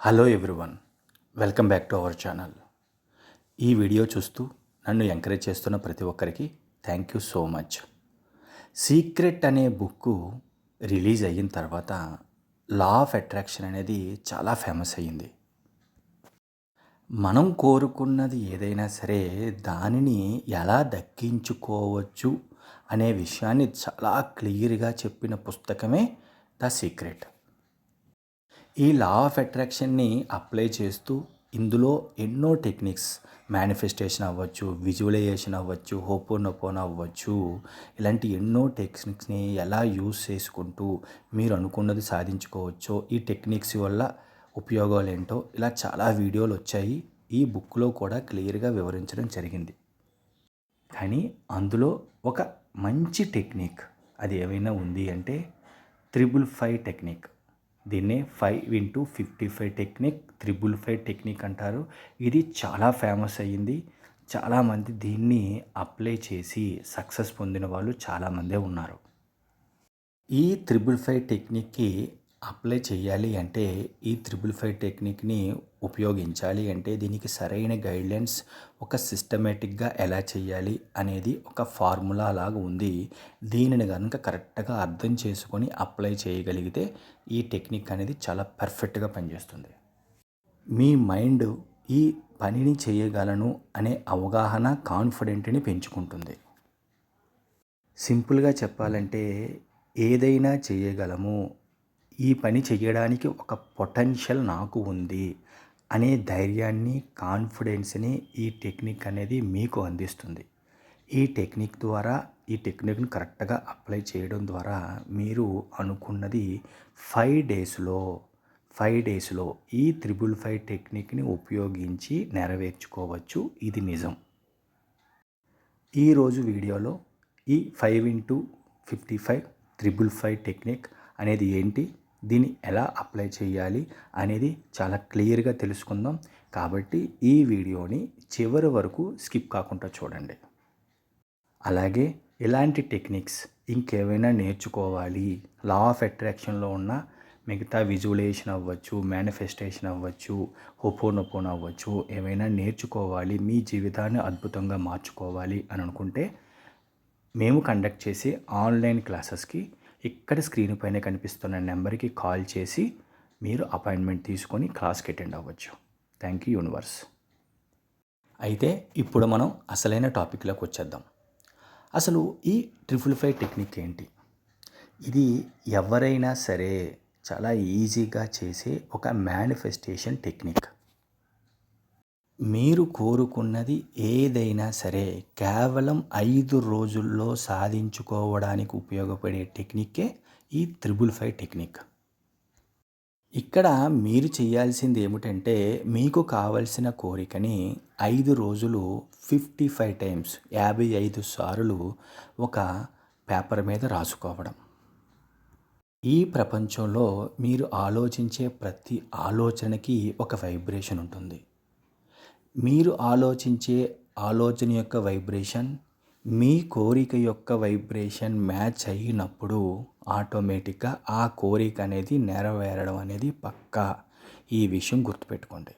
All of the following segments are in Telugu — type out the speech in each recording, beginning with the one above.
Hello everyone welcome back to our channel ఈ వీడియో చూస్తూ నన్ను ఎంకరేజ్ చేస్తున్న ప్రతి ఒక్కరికి thank you so much secret అనే బుక్ రిలీజ్ అయిన తర్వాత లా ఆఫ్ అట్రాక్షన్ అనేది చాలా ఫేమస్ అయ్యింది. మనం కోరుకున్నది ఏదైనా సరే దానిని ఎలా దక్కించుకోవచ్చు అనే విషయాన్ని చాలా క్లియర్గా చెప్పిన పుస్తకమే ద సీక్రెట్ ఈ లా ఆఫ్ అట్రాక్షన్ని అప్లై చేస్తూ ఇందులో ఎన్నో టెక్నిక్స్ మేనిఫెస్టేషన్ అవ్వచ్చు విజువలైజేషన్ అవ్వచ్చు హోపోనోపోన్ అవ్వచ్చు. ఇలాంటి ఎన్నో టెక్నిక్స్ని ఎలా యూస్ చేసుకుంటూ మీరు అనుకున్నది సాధించుకోవచ్చో ఈ టెక్నిక్స్ వల్ల ఉపయోగాలు ఏంటో ఇలా చాలా వీడియోలు వచ్చాయి. ఈ బుక్లో కూడా క్లియర్గా వివరించడం జరిగింది. కానీ అందులో ఒక మంచి టెక్నిక్ అది ఏమైనా ఉంది అంటే త్రిబుల్ ఫైవ్ టెక్నిక్ దీన్నే five into fifty five technique triple five technique అంటారు. ఇది చాలా ఫేమస్ అయ్యింది. చాలామంది దీన్ని అప్లై చేసి సక్సెస్ పొందిన వాళ్ళు చాలామందే ఉన్నారు. ఈ త్రిబుల్ ఫైవ్ టెక్నిక్కి అప్లై చేయాలి అంటే ఈ త్రిబుల్ ఫైవ్ టెక్నిక్ని ఉపయోగించాలి అంటే దీనికి సరైన గైడ్లైన్స్ ఒక సిస్టమేటిక్గా ఎలా చేయాలి అనేది ఒక ఫార్ములా లాగా ఉంది. దీనిని కనుక కరెక్ట్గా అర్థం చేసుకొని అప్లై చేయగలిగితే ఈ టెక్నిక్ అనేది చాలా పర్ఫెక్ట్గా పనిచేస్తుంది. మీ మైండ్ ఈ పనిని చేయగలను అనే అవగాహన కాన్ఫిడెంట్ని పెంచుకుంటుంది. సింపుల్గా చెప్పాలంటే ఏదైనా చేయగలము ఈ పని చేయడానికి ఒక పొటెన్షియల్ నాకు ఉంది అనే ధైర్యాన్ని కాన్ఫిడెన్స్ని ఈ టెక్నిక్ అనేది మీకు అందిస్తుంది. ఈ టెక్నిక్ ద్వారా ఈ టెక్నిక్ని కరెక్ట్గా అప్లై చేయడం ద్వారా మీరు అనుకున్నది ఫైవ్ డేస్లో ఫైవ్ డేస్లో ఈ త్రిబుల్ ఫైవ్ టెక్నిక్ని ఉపయోగించి నెరవేర్చుకోవచ్చు. ఇది నిజం. ఈరోజు వీడియోలో ఈ five into fifty five triple five technique అనేది ఏంటి? దీన్ని ఎలా అప్లై చేయాలి అనేది చాలా క్లియర్గా తెలుసుకుందాం. కాబట్టి ఈ వీడియోని చివరి వరకు స్కిప్ కాకుండా చూడండి. అలాగే ఇలాంటి టెక్నిక్స్ ఇంకేమైనా నేర్చుకోవాలి. లా ఆఫ్ అట్రాక్షన్లో ఉన్న మిగతా విజువలైజేషన్ అవ్వచ్చు మేనిఫెస్టేషన్ అవ్వచ్చు హోపోనొపోన్ అవ్వచ్చు ఏమైనా నేర్చుకోవాలి. మీ జీవితాన్ని అద్భుతంగా మార్చుకోవాలి అని అనుకుంటే మేము కండక్ట్ చేసే ఆన్లైన్ క్లాసెస్కి ఇక్కడ స్క్రీన్ పైన కనిపిస్తున్న నెంబర్కి కాల్ చేసి మీరు అపాయింట్మెంట్ తీసుకొని క్లాస్కి అటెండ్ అవ్వచ్చు. Thank you universe. అయితే ఇప్పుడు మనం అసలైన టాపిక్లోకి వచ్చేద్దాం. అసలు ఈ ట్రిపుల్ ఫైవ్ టెక్నిక్ ఏంటి? ఇది ఎవరైనా సరే చాలా ఈజీగా చేసే ఒక మేనిఫెస్టేషన్ టెక్నిక్. మీరు కోరుకున్నది ఏదైనా సరే కేవలం ఐదు రోజుల్లో సాధించుకోవడానికి ఉపయోగపడే టెక్నిక్కే ఈ త్రిబుల్ ఫైవ్ టెక్నిక్. ఇక్కడ మీరు చేయాల్సింది ఏమిటంటే మీకు కావలసిన కోరికని ఐదు రోజులు ఫిఫ్టీ ఫైవ్ టైమ్స్ యాభై ఐదు సార్లు ఒక పేపర్ మీద రాసుకోవడం. ఈ ప్రపంచంలో మీరు ఆలోచించే ప్రతి ఆలోచనకి ఒక వైబ్రేషన్ ఉంటుంది. మీరు ఆలోచించే ఆలోచన యొక్క వైబ్రేషన్ మీ కోరిక యొక్క వైబ్రేషన్ మ్యాచ్ అయినప్పుడు ఆటోమేటిక్గా ఆ కోరిక అనేది నెరవేరడం అనేది పక్కా. ఈ విషయం గుర్తుపెట్టుకోండి.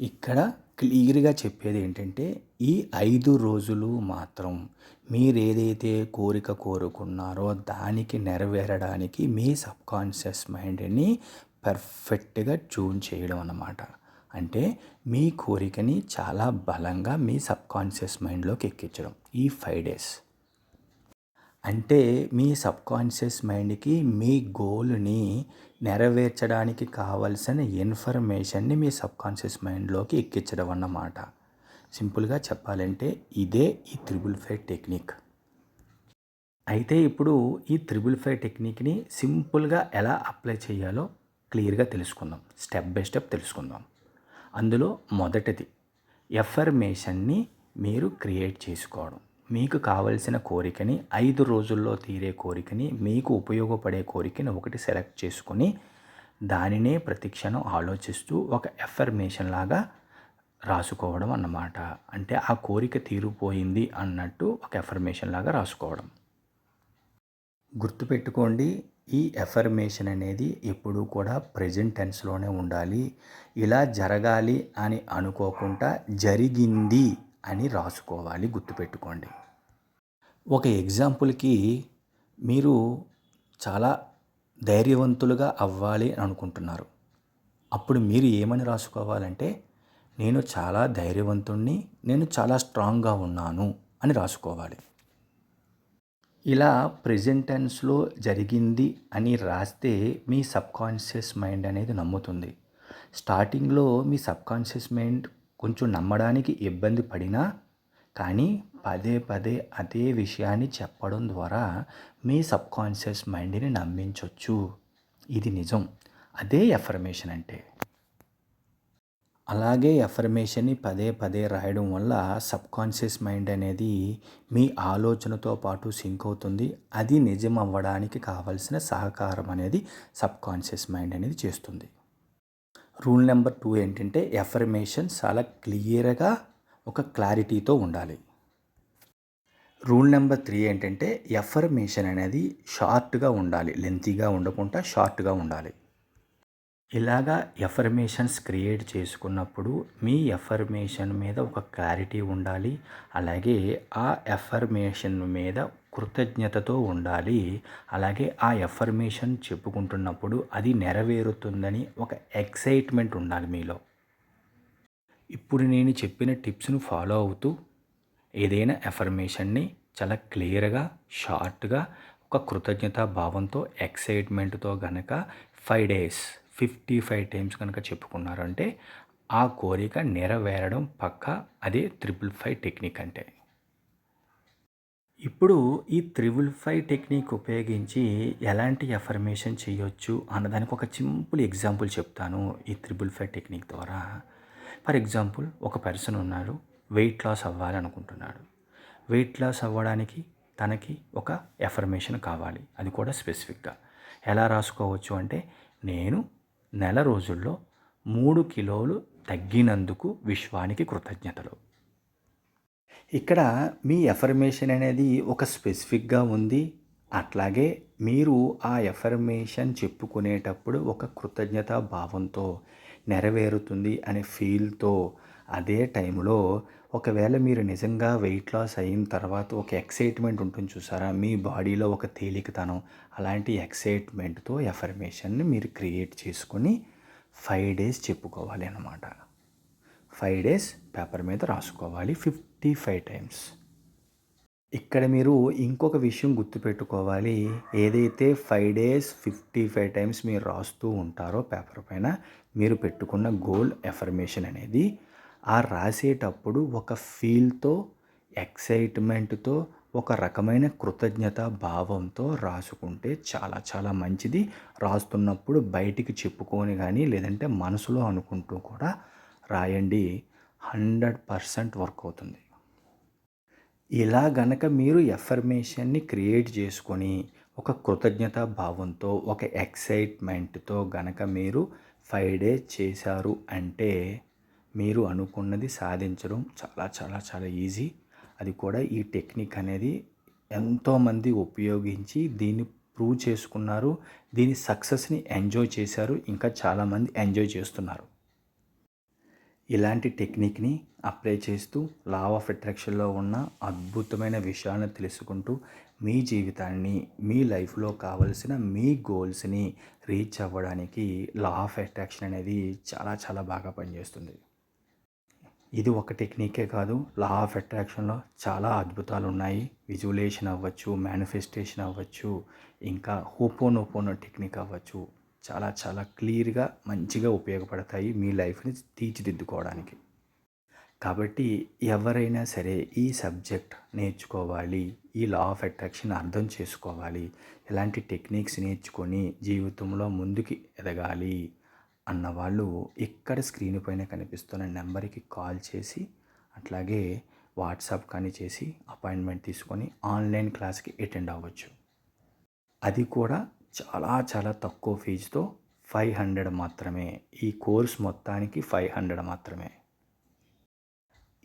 ఇక్కడ క్లియర్గా చెప్పేది ఏంటంటే ఈ ఐదు రోజులు మాత్రం మీరు ఏదైతే కోరిక కోరుకున్నారో దానికి నెరవేరడానికి మీ సబ్కాన్షియస్ మైండ్ని పర్ఫెక్ట్గా ట్యూన్ చేయడం అన్నమాట. అంటే మీ కోరికని చాలా బలంగా మీ సబ్కాన్షియస్ మైండ్లోకి ఎక్కించడం ఈ ఫైవ్ డేస్. అంటే మీ సబ్కాన్షియస్ మైండ్కి మీ గోల్ని నెరవేర్చడానికి కావలసిన ఇన్ఫర్మేషన్ని మీ సబ్కాన్షియస్ మైండ్లోకి ఎక్కించడం అన్నమాట. సింపుల్గా చెప్పాలంటే ఇదే ఈ త్రిబుల్ ఫైవ్ టెక్నిక్. అయితే ఇప్పుడు ఈ త్రిబుల్ ఫైవ్ టెక్నిక్ని సింపుల్గా ఎలా అప్లై చేయాలో క్లియర్గా తెలుసుకుందాం. స్టెప్ బై స్టెప్ తెలుసుకుందాం. అందులో మొదటిది ఎఫర్మేషన్ని మీరు క్రియేట్ చేసుకోవడం. మీకు కావలసిన కోరికని ఐదు రోజుల్లో తీరే కోరికని మీకు ఉపయోగపడే కోరికని ఒకటి సెలెక్ట్ చేసుకొని దానినే ప్రతిక్షణం ఆలోచిస్తూ ఒక ఎఫర్మేషన్ లాగా రాసుకోవడం అన్నమాట. అంటే ఆ కోరిక తీరిపోయింది అన్నట్టు ఒక ఎఫర్మేషన్ లాగా రాసుకోవడం. గుర్తుపెట్టుకోండి ఈ ఎఫర్మేషన్ అనేది ఎప్పుడూ కూడా ప్రజెంట్ టెన్స్లోనే ఉండాలి. ఇలా జరగాలి అని అనుకోకుండా జరిగింది అని రాసుకోవాలి. గుర్తుపెట్టుకోండి. ఒక ఎగ్జాంపుల్కి మీరు చాలా ధైర్యవంతులుగా అవ్వాలి అని అనుకుంటున్నారు. అప్పుడు మీరు ఏమని రాసుకోవాలంటే నేను చాలా ధైర్యవంతుణ్ణి నేను చాలా స్ట్రాంగ్గా ఉన్నాను అని రాసుకోవాలి. ఇలా ప్రెజెంటెన్స్లో జరిగింది అని రాస్తే మీ సబ్కాన్షియస్ మైండ్ అనేది నమ్ముతుంది. స్టార్టింగ్లో మీ సబ్కాన్షియస్ మైండ్ కొంచెం నమ్మడానికి ఇబ్బంది పడినా కానీ పదే పదే అదే విషయాన్ని చెప్పడం ద్వారా మీ సబ్కాన్షియస్ మైండ్ని నమ్మించవచ్చు ఇది నిజం. అదే ఎఫర్మేషన్ అంటే. అలాగే ఎఫర్మేషన్ని పదే పదే రాయడం వల్ల సబ్కాన్షియస్ మైండ్ అనేది మీ ఆలోచనతో పాటు సింక్ అవుతుంది. అది నిజం అవ్వడానికి కావలసిన సహకారం అనేది సబ్కాన్షియస్ మైండ్ అనేది చేస్తుంది. రూల్ నెంబర్ టూ ఏంటంటే ఎఫర్మేషన్ చాలా క్లియర్గా ఒక క్లారిటీతో ఉండాలి. రూల్ నెంబర్ త్రీ ఏంటంటే ఎఫర్మేషన్ అనేది షార్ట్గా ఉండాలి. లెంతీగా ఉండకుండా షార్ట్గా ఉండాలి. ఇలాగా ఎఫర్మేషన్స్ క్రియేట్ చేసుకున్నప్పుడు మీ ఎఫర్మేషన్ మీద ఒక క్లారిటీ ఉండాలి అలాగే ఆ ఎఫర్మేషన్ మీద కృతజ్ఞతతో ఉండాలి అలాగే ఆ ఎఫర్మేషన్ చెప్పుకుంటున్నప్పుడు అది నెరవేరుతుందని ఒక ఎక్సైట్మెంట్ ఉండాలి మీలో. ఇప్పుడు నేను చెప్పిన టిప్స్ను ఫాలో అవుతూ ఏదైనా ఎఫర్మేషన్ని చాలా క్లియర్గా షార్ట్గా ఒక కృతజ్ఞతా భావంతో ఎక్సైట్మెంట్తో గనక five days fifty five times కనుక చెప్పుకున్నారంటే ఆ కోరిక నెరవేరడం పక్క అదే త్రిబుల్ ఫైవ్ టెక్నిక్ అంటే. ఇప్పుడు ఈ త్రిబుల్ ఫైవ్ టెక్నిక్ ఉపయోగించి ఎలాంటి ఎఫర్మేషన్ చేయొచ్చు అన్నదానికి ఒక సింపుల్ ఎగ్జాంపుల్ చెప్తాను ఈ త్రిబుల్ ఫైవ్ టెక్నిక్ ద్వారా. ఫర్ ఎగ్జాంపుల్ ఒక పర్సన్ ఉన్నారు వెయిట్ లాస్ అవ్వాలనుకుంటున్నాడు. వెయిట్ లాస్ అవ్వడానికి తనకి ఒక ఎఫర్మేషన్ కావాలి అది కూడా స్పెసిఫిక్గా. ఎలా రాసుకోవచ్చు అంటే నేను నెల రోజుల్లో మూడు కిలోలు తగ్గినందుకు విశ్వానికి కృతజ్ఞతలు. ఇక్కడ మీ ఎఫర్మేషన్ అనేది ఒక స్పెసిఫిక్గా ఉంది. అట్లాగే మీరు ఆ ఎఫర్మేషన్ చెప్పుకునేటప్పుడు ఒక కృతజ్ఞత భావంతో నెరవేరుతుంది అనే ఫీల్తో అదే టైంలో ఒకవేళ మీరు నిజంగా వెయిట్ లాస్ అయిన తర్వాత ఒక ఎక్సైట్మెంట్ ఉంటుంది చూసారా? మీ బాడీలో ఒక తేలికతనం అలాంటి ఎక్సైట్మెంట్తో ఎఫర్మేషన్ని మీరు క్రియేట్ చేసుకొని ఫైవ్ డేస్ చెప్పుకోవాలి అన్నమాట. ఫైవ్ డేస్ పేపర్ మీద రాసుకోవాలి ఫిఫ్టీ ఫైవ్ టైమ్స్. ఇక్కడ మీరు ఇంకొక విషయం గుర్తుపెట్టుకోవాలి. ఏదైతే five days fifty five times మీరు రాస్తూ ఉంటారో పేపర్ పైన మీరు పెట్టుకున్న గోల్ ఎఫర్మేషన్ అనేది ఆ రాసేటప్పుడు ఒక ఫీల్తో ఎక్సైట్మెంట్తో ఒక రకమైన కృతజ్ఞత భావంతో రాసుకుంటే చాలా చాలా మంచిది. రాస్తున్నప్పుడు బయటికి చెప్పుకొని కానీ లేదంటే మనసులో అనుకుంటూ కూడా రాయండి. హండ్రెడ్ పర్సెంట్ వర్క్ అవుతుంది. ఇలా గనక మీరు ఎఫర్మేషన్ని క్రియేట్ చేసుకొని ఒక కృతజ్ఞత భావంతో ఒక ఎక్సైట్మెంట్తో గనక మీరు ఫైవ్ డేస్ చేశారు అంటే మీరు అనుకున్నది సాధించడం చాలా చాలా చాలా ఈజీ. అది కూడా ఈ టెక్నిక్ అనేది ఎంతోమంది ఉపయోగించి దీన్ని ప్రూవ్ చేసుకున్నారు. దీని సక్సెస్ని ఎంజాయ్ చేశారు. ఇంకా చాలామంది ఎంజాయ్ చేస్తున్నారు. ఇలాంటి టెక్నిక్ని అప్లై చేస్తూ లా ఆఫ్ అట్రాక్షన్లో ఉన్న అద్భుతమైన విషయాలను తెలుసుకుంటూ మీ జీవితాన్ని మీ లైఫ్లో కావలసిన మీ గోల్స్ని రీచ్ అవ్వడానికి లా ఆఫ్ అట్రాక్షన్ అనేది చాలా చాలా బాగా పనిచేస్తుంది. ఇది ఒక టెక్నికే కాదు. లా ఆఫ్ అట్రాక్షన్లో చాలా అద్భుతాలు ఉన్నాయి విజువలేషన్ అవ్వచ్చు మేనిఫెస్టేషన్ అవ్వచ్చు ఇంకా హోపోనోపోనో టెక్నిక్ అవ్వచ్చు. చాలా చాలా క్లియర్గా మంచిగా ఉపయోగపడతాయి మీ లైఫ్ని తీర్చిదిద్దుకోవడానికి. కాబట్టి ఎవరైనా సరే ఈ సబ్జెక్ట్ నేర్చుకోవాలి ఈ లా ఆఫ్ అట్రాక్షన్ అర్థం చేసుకోవాలి ఇలాంటి టెక్నిక్స్ నేర్చుకొని జీవితంలో ముందుకి ఎదగాలి అన్నవాళ్ళు ఇక్కడ స్క్రీన్ పైన కనిపిస్తున్న నెంబర్కి కాల్ చేసి అట్లాగే వాట్సాప్ కానీ చేసి అపాయింట్మెంట్ తీసుకొని ఆన్లైన్ క్లాస్కి అటెండ్ అవ్వచ్చు. అది కూడా చాలా చాలా తక్కువ ఫీజుతో ఫైవ్ హండ్రెడ్ మాత్రమే. ఈ కోర్స్ మొత్తానికి ఫైవ్ హండ్రెడ్ మాత్రమే.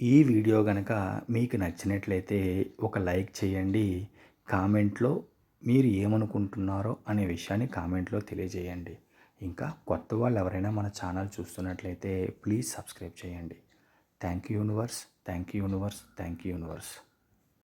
ఈ వీడియో కనుక మీకు నచ్చినట్లయితే ఒక లైక్ చేయండి. కామెంట్లో మీరు ఏమనుకుంటున్నారో అనే విషయాన్ని కామెంట్లో తెలియజేయండి. ఇంకా కొత్త వాళ్ళు ఎవరైనా మన ఛానల్ చూస్తున్నట్లయితే ప్లీజ్ సబ్స్క్రైబ్ చేయండి. Thank you universe thank you universe thank you universe.